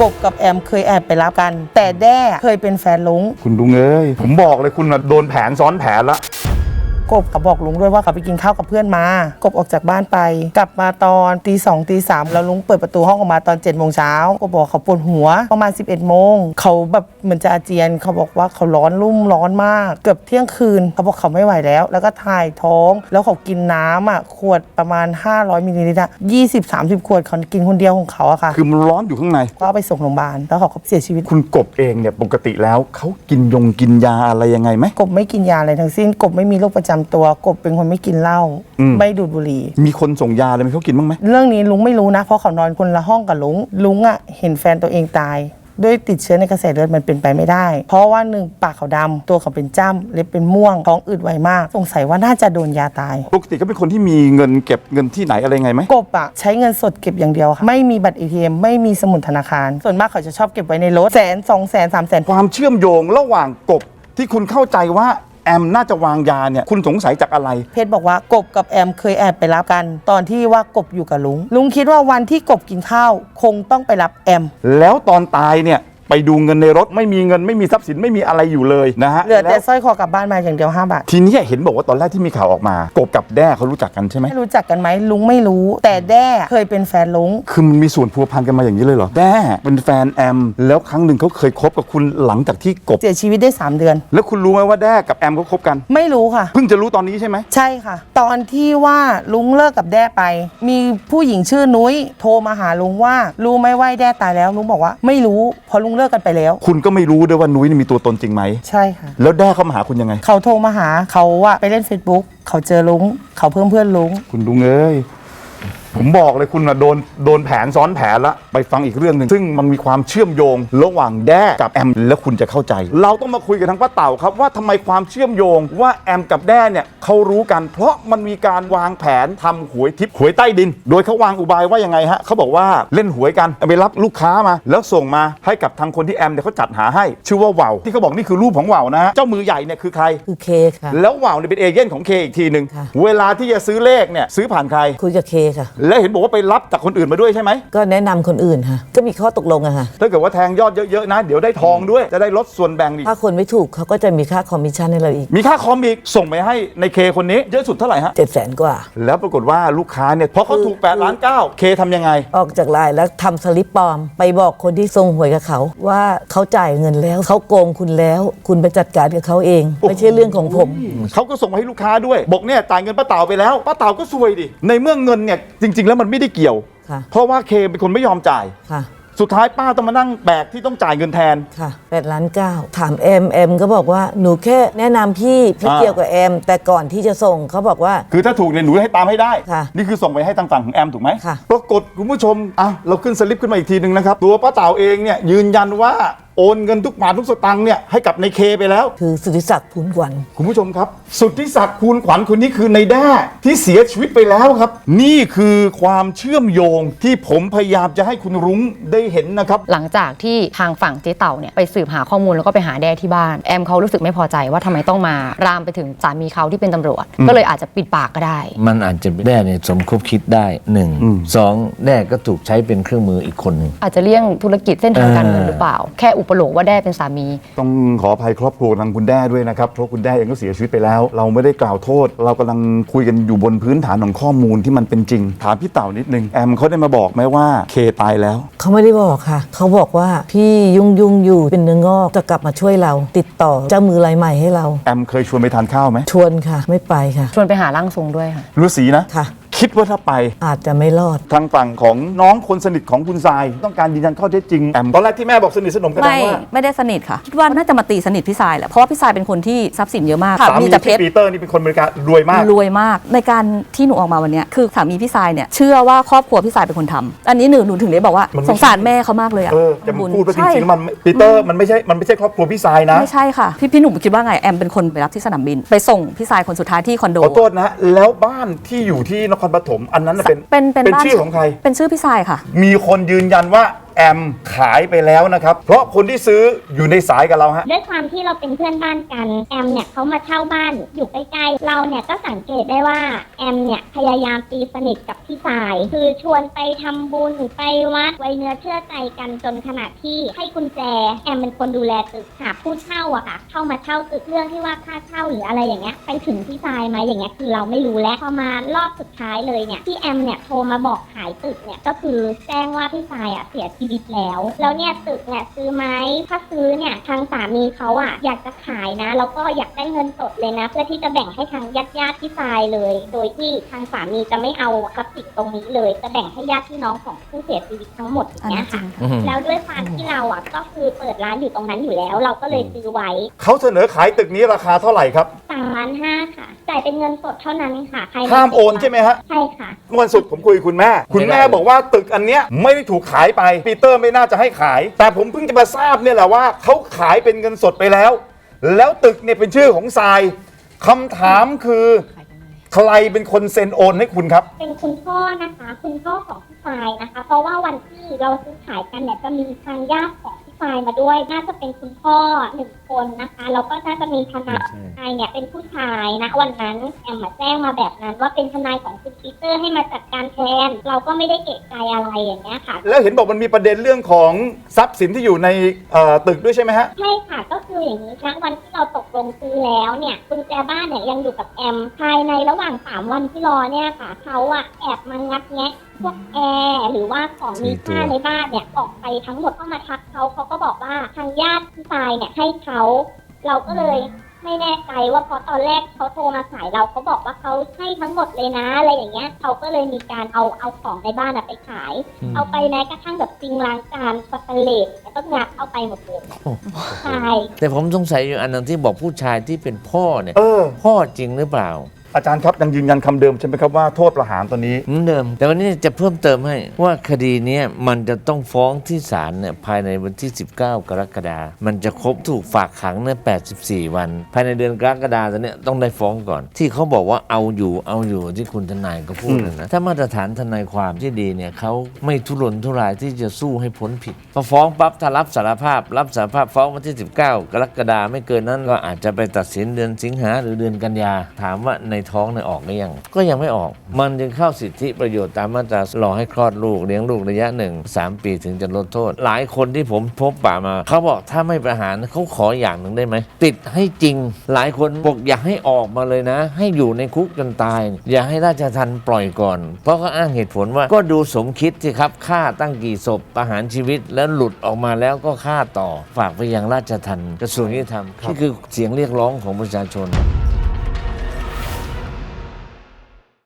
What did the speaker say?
กบกับแอมเคยแอบไปรับกัน แต่แด้เคยเป็นแฟนลุงคุณลุงเอ้ยผมบอกเลยคุณน่ะโดนแผนซ้อนแผนละ กบเขาบอกลุงด้วยว่าเขาไปกินข้าวกับเพื่อนมา กบออกจากบ้านไป กลับมาตอนตีสองตีสามแล้วลุงเปิดประตูห้องออกมาตอน7จ็ดโมงเช้ากบบอกเขาปวดหัวประมาณ 11บเอ็ดโมงเขาแบบเหมือนจะอาเจียน เขาบอกว่าเขาร้อนรุ่มร้อนมาก เกือบเที่ยงคืนเขาบอกเขาไม่ไหวแล้ว แล้วก็ถ่ายท้อง แล้วเขากินน้ำอะขวดประมาณ 500มิลลิลิตรอะ20 30ขวดเขากินคนเดียวของเขาอะค่ะ คือมันร้อนอยู่ข้างใน ก็เอาไปส่งโรงพยาบาลแล้วเขาก็เสียชีวิต คุณกบเองเนี่ยปกติแล้วเขากินยงกินยาอะไรยังไงไหมกบไม่กินยาอะไรทั้งสิ้นกบไม่มีโรคประจำตัวกบเป็นคนไม่กินเหล้าอืม ไม่ดูดบุหรี่ มีคนส่งยาอะไรไหมเขากินบ้างไหม เรื่องนี้ลุงไม่รู้นะ เพราะเขานอนคนละห้องกับลุงลุงอะ่ะเห็นแฟนตัวเองตาย ด้วยติดเชื้อในกระแสเลือดมันเป็นไปไม่ได้ เพราะว่าหนึ่งปากเขาดำตัวเขาเป็นจ้ำเล็บเป็นม่วงท้องอืดไวมาก สงสัยว่าน่าจะโดนยาตาย ปกติก็เป็นคนที่มีเงินเก็บเงินที่ไหนอะไรยังไงไหม กบอะใช้เงินสดเก็บอย่างเดียวค่ะไม่มีบัตร ATM ไม่มีสมุดธนาคาร ส่วนมากเขาจะชอบเก็บไว้ในรถแสนสองแสนสามแสนความเชื่อมโยงระหว่างกบที่คุณเข้าใจว่า แอมน่าจะวางยาเนี่ยคุณสงสัยจากอะไร เพชรบอกว่ากบกับแอมเคยแอบไปรับกัน ตอนที่ว่ากบอยู่กับลุง ลุงคิดว่าวันที่กบกินข้าว คงต้องไปรับแอม แล้วตอนตายเนี่ย ไปดูเงินในรถไม่มีเงินไม่มีทรัพย์สินไม่มีอะไรอยู่เลยนะฮะเหลือแต่แล้วสร้อยคอกลับบ้านมาอย่างเดียว5บาท ทีนี้เห็นบอกว่าตอนแรกที่มีข่าวออกมา กบกับแด้เขารู้จักกันใช่ไหมไม่รู้จักกันไหมลุงไม่รู้ แต่แด้เคยเป็นแฟนลุงคือมันมีส่วนพัวพันกันมาอย่างนี้เลยเหรอแด้เป็นแฟนแอม แล้วครั้งหนึ่งเขาเคยคบกับคุณหลังจากที่กบ เสียชีวิตได้ 3 เดือน แล้วคุณรู้ไหมว่าแด้กับแอมเขาคบกัน ไม่รู้ค่ะ เพิ่งจะรู้ตอนนี้ใช่ไหมใช่ค่ะ ตอนที่ว่าลุงเลิกกับแด้ไป มีผู้หญิงชื่อนุ้ยโทรมาหาลุงว่า รู้ไหมว่าไอ้แด้ตายแล้วลุงบอกว่า ไม่รู้เพราะลุงเลิกกันไปแล้ว คุณก็ไม่รู้ด้วยว่านุ้ยนี่มีตัวตนจริงไหม ใช่ค่ะ แล้วแด้เขามาหาคุณยังไง เขาโทรมาหาเขาว่าไปเล่น Facebook เขาเจอลุงเขาเพิ่มเพื่อนลุง คุณลุงเอ้ย ผมบอกเลยคุณนะโดนโดนแผนซ้อนแผนละไปฟังอีกเรื่องหนึ่งซึ่งมันมีความเชื่อมโยง ระหว่างแด้กับแอมแล้วคุณจะเข้าใจ เราต้องมาคุยกับทางป้าเต่าครับว่าทำไมความเชื่อมโยงว่าแอมกับแด้เนี่ยเขารู้กัน เพราะมันมีการวางแผนทำหวยทิพย์หวยใต้ดิน โดยเขาวางอุบายว่ายังไงฮะเขาบอกว่าเล่นหวยกันเอาไปรับลูกค้ามา แล้วส่งมาให้กับทางคนที่แอมเนี่ยเขาจัดหาให้ ชื่อว่าว่าวที่เขาบอกนี่คือรูปของว่าวนะฮะเจ้ามือใหญ่เนี่ยคือใคร คือเคค่ะ แล้วว่าวเนี่ยเป็นเอเย่นของเคอีกทีหนึ่งค่ะ เวลาที่จะซื้อเลขเนี่ยซื้อผ่านใคร คุยกับเคค่ะและเห็นบอกว่าไปรับจากคนอื่นมาด้วยใช่ไหมก็แนะนำคนอื่นค่ะ ก็มีข้อตกลงอะค่ะ ถ้าเกิดว่าแทงยอดเยอะๆนะ เดี๋ยวได้ทองด้วยจะได้ลดส่วนแบ่งอีกถ้าคนไม่ถูกเขาก็จะมีค่าคอมมิชชั่นให้เราอีกมีค่าคอมอีกส่งไปให้ในเคคนนี้เยอะสุดเท่าไหร่ฮะ เจ็ดแสนกว่า แล้วปรากฏว่าลูกค้าเนี่ยพอเขาถูก8ล้าน9เคทำยังไง ออกจากไลน์แล้วทำสลิปปลอม ไปบอกคนที่ส่งหวยกับเขา ว่าเขาจ่ายเงินแล้ว เขาโกงคุณแล้ว คุณไปจัดการกับเขาเอง ไม่ใช่เรื่องของผม เขาก็ส่งมาให้ลูกค้าด้วย บอกเนี่ยจ่ายเงินป้าเต่าไปแล้วป้าเต่าก็ซวยดิในเมื่อเงินเนี่ยจริง ๆ แล้วมันไม่ได้เกี่ยว ค่ะ เพราะว่าเคเป็นคนไม่ยอมจ่าย ค่ะ สุดท้ายป้าต้องมานั่งแบกที่ต้องจ่ายเงินแทน ค่ะแปดล้านเก้าถามแอมแอมก็บอกว่าหนูแค่แนะนำพี่พี่อ่า เกี่ยวกับแอมแต่ก่อนที่จะส่งเขาบอกว่า คือถ้าถูกเนี่ยหนูให้ตามให้ได้ ค่ะนี่คือส่งไปให้ทางฝั่งของแอมถูกไหมค่ะ ปรากฏคุณผู้ชมอะเราขึ้นสลิปขึ้นมาอีกทีหนึ่งนะครับ ตัวป้าเต่าเองเนี่ยยืนยันว่า โอนเงินทุกบาททุกสตางค์เนี่ยให้กับในเคไปแล้ว คือสุทธิศักดิ์พูนขวัญคุณผู้ชมครับ สุดที่ศักดิ์คูณขวัญคนนี้คือในแด้ที่เสียชีวิตไปแล้วครับ นี่คือความเชื่อมโยงที่ผมพยายามจะให้คุณรุ้งได้เห็นนะครับ หลังจากที่ทางฝั่งเจ๊เต่าเนี่ยไปสืบหาข้อมูลแล้วก็ไปหาแด้ที่บ้าน แอมเขารู้สึกไม่พอใจว่าทำไมต้องมารามไปถึงสามีเขาที่เป็นตำรวจ ก็เลยอาจจะปิดปากก็ได้ มันอาจจะแด้เนี่ยสมคบคิดได้หนึ่งสองแด้ก็ถูกใช้เป็นเครื่องมืออีกคนหนึ่ง อาจจะเลี่ยงธุรกิจเส้นทางการเงินหรือเปล่า แค่อุปโลกว่าแด้เป็นสามี ต้องขออภัยครอบครัวทางคุณแด้ด้วยนะครับเพราะคุณแด้เองก็เสียชีวิตไปแล้ว เราไม่ได้กล่าวโทษ เรากำลังคุยกันอยู่บนพื้นฐานของข้อมูลที่มันเป็นจริง ถามพี่เต่านิดนึงแอมเขาได้มาบอกไหมว่าเคตายแล้ว เขาไม่ได้บอกค่ะ เขาบอกว่าพี่ยุ่งยุ่งอยู่เป็นเนื้องอกจะกลับมาช่วยเรา ติดต่อเจ้ามือรายใหม่ให้เรา แอมเคยชวนไปทานข้าวไหมชวนค่ะ ไม่ไปค่ะชวนไปหาร่างทรงด้วยค่ะฤาษีนะค่ะ คิดว่าถ้าไป อาจจะไม่รอด ทางฝั่งของน้องคนสนิทของคุณทราย ต้องการยืนยันข้อเท็จจริงแอมตอนแรกที่แม่บอกสนิทสนมกันไม่ว่า ไม่ได้สนิทค่ะคิดว่าน่าจะมาตีสนิทพี่สายแหละเพราะว่าพี่สายเป็นคนที่ทรัพย์สินเยอะมากค่ะสามีมีแต่เพพี่ชรปีเตอร์นี่เป็นคนบริการรวยมาก รวยมากในการที่หนูออกมาวันเนี้ยคือสามีพี่สายเนี่ยเชื่อว่าครอบครัวพี่สายเป็นคนทำอันนี้หนูหนูถึงได้บอกว่ามันไม่ สงสารแม่เขามากเลยอะเออจะมาพูดว่าจใช่ริงๆแล้วมันปีเตอร์มันไม่ใช่มันไม่ใช่ครอบครัวพี่ทรายนะไม่ใช่ค่ะ พี่พี่หนุ่มคิดว่าไงแอมเป็นคนไปรับที่สนามบิน ไปส่งพี่สายคนสุดท้ายที่คอนโด ขอโทษนะแล้วบ้านที่อยู่ที่นครปฐมอันนั้นน่ะเป็นเป็นเป็นบ้านชื่อของใคร เป็นชื่อพี่สายค่ะ มีคนยืนยันว่า แอมขายไปแล้วนะครับ เพราะคนที่ซื้ออยู่ในสายกับเราฮะ ด้วยความที่เราเป็นเพื่อนบ้านกัน แอมเนี่ยเขามาเช่าบ้านอยู่ใกล้ๆ เราเนี่ยก็สังเกตได้ว่าแอมเนี่ยพยายามตีสนิทกับพี่สาย คือชวนไปทำบุญไปวัดไว้เนื้อเชื่อใจกันจนขนาดที่ให้กุญแจ แอมเป็นคนดูแลตึกหาผู้เช่าอะค่ะ เข้ามาเช่าตึกเรื่องที่ว่าค่าเช่าหรืออะไรอย่างเงี้ยไปถึงพี่สายไหมอย่างเงี้ยคือเราไม่รู้แล้วพอมารอบสุดท้ายเลยเนี่ยที่แอมเนี่ยโทรมาบอกขายตึกเนี่ยก็คือแจ้งว่าพี่สายอะเสียชีวิตแล้ว แล้วเนี่ยตึกเนี่ยซื้อไหมถ้าซื้อเนี่ยทางสามีเขาอะอยากจะขายนะ แล้วก็อยากได้เงินสดเลยนะ เพื่อที่จะแบ่งให้ทางญาติญาติๆพี่สายเลย โดยที่ทางสามีจะไม่เอาทรัพย์สินตรงนี้เลย จะแบ่งให้ญาติพี่น้องของผู้เสียชีวิตทั้งหมดอย่างเงี้ยค่ะอืมแล้วด้วยความที่เราอะก็คือเปิดร้านอยู่ตรงนั้นอยู่แล้ว เราก็เลยซื้อไว้เขาเสนอขายตึกนี้ราคาเท่าไหร่ครับ สามล้านห้าค่ะจ่ายเป็นเงินสดเท่านั้นค่ะใครห้ามโอนใช่ไหมฮะ ใช่ค่ะ เมื่อวันศุกร์ผมคุยกับคุณแม่ คุณแม่ไม่ได้บอกว่าตึกอันเนี้ยไม่ได้ถูกขายไป ปีเตอร์ไม่น่าจะให้ขาย แต่ผมเพิ่งจะมาทราบเนี่ยแหละว่าเขาขายเป็นเงินสดไปแล้ว แล้วตึกเนี่ยเป็นชื่อของทรายคำถามคือใครเป็นคนเซ็นโอนให้คุณครับ เป็นคุณพ่อนะคะ คุณพ่อของพี่ฟายนะคะ เพราะว่าวันที่เราซื้อขายกันเนี่ยจะมีทางญาติของพี่ฟายมาด้วย น่าจะเป็นคุณพ่อหนึ่งคนนะคะแล้วก็น่าจะมีทนายทนายเนี่ยเป็นผู้ชายนะวันนั้นแอมมาแจ้งมาแบบนั้น ว่าเป็นทนายของคุณปีเตอร์ให้มาจัดการแทน เราก็ไม่ได้เอกใจอะไรอย่างเงี้ยค่ะ แล้วเห็นบอกมันมีประเด็นเรื่องของทรัพย์สินที่อยู่ในเอ่อตึกด้วยใช่ไหมฮะ ใช่ค่ะก็คืออย่างนี้นะวันที่เราตกลงซื้อแล้วเนี่ยกุญแจบ้านเนี่ยยังอยู่กับแอมภายในระหว่างสามวันที่รอเนี่ยค่ะเขาอะแอบมางัดแงะพวกแอร์หรือว่าของมีค่าในบ้านเนี่ยออกไปทั้งหมดเข้ามาทักเขาเขาก็บอกว่าทางญาติพี่ชายเนี่ยให้เขาเราก็เลยไม่แน่ใจว่าเพราะตอนแรกเขาโทรมาขายเราเขาบอกว่าเขาให้ทั้งหมดเลยนะอะไรอย่างเงี้ยเขาก็เลยมีการเอาเอาของในบ้านอะไปขายเอาไปแม้กระทั่งแบบซิงค์ล้างจานสเตนเลสแล้วก็งัดเอาไปหมดเลยใช่แต่ผมสงสัยอยู่อันหนึงที่บอกผู้ชายที่เป็นพ่อเนี่ย เออ พ่อจริงหรือเปล่า อาจารย์ครับยังยืนยันคำเดิมใช่ไหมครับว่าโทษประหารตอนนี้ เหมือนเดิม แต่วันนี้จะเพิ่มเติมให้ว่าคดีเนี้ยมันจะต้องฟ้องที่ศาลเนี่ยภายในวันที่ 19 กรกฎาคมมันจะครบถูกฝากขังเนี่ย84 วัน ภายในเดือนกรกฎาคมเนี่ยต้องได้ฟ้องก่อน ที่เขาบอกว่าเอาอยู่เอาอยู่ที่คุณทนายก็พูดนะนะถ้ามาตรฐานทนายความที่ดีเนี่ยเขาไม่ทุรนทุรายที่จะสู้ให้พ้นผิดพอฟ้องปั๊บถ้ารับสารภาพ รับสารภาพฟ้องวันที่ 19 กรกฎาคมไม่เกินนั้นก็อาจจะไปตัดสินเดือนสิงหาหรือเดือนกันยาถามว่าในท้องเนี่ยออกหรือยังก็ยังไม่ออก มันจึงเข้าสิทธิประโยชน์ตามมาตรารอให้คลอดลูกเลี้ยงลูกระยะหนึ่งสามปีถึงจะลดโทษ หลายคนที่ผมพบป่ามา เขาบอกถ้าไม่ประหารเขาขออย่างหนึ่งได้ไหม ติดให้จริง หลายคนบอกอยากให้ออกมาเลยนะ ให้อยู่ในคุกจนตาย อย่าให้ราชทันปล่อยก่อน เพราะเขาอ้างเหตุผลว่าก็ดูสมคิดสิครับฆ่าตั้งกี่ศพประหารชีวิตแล้วหลุดออกมาแล้วก็ฆ่าต่อ ฝากไปยังราชทันกระทรวงยุติธรรมนี่คือเสียงเรียกร้องของประชาชน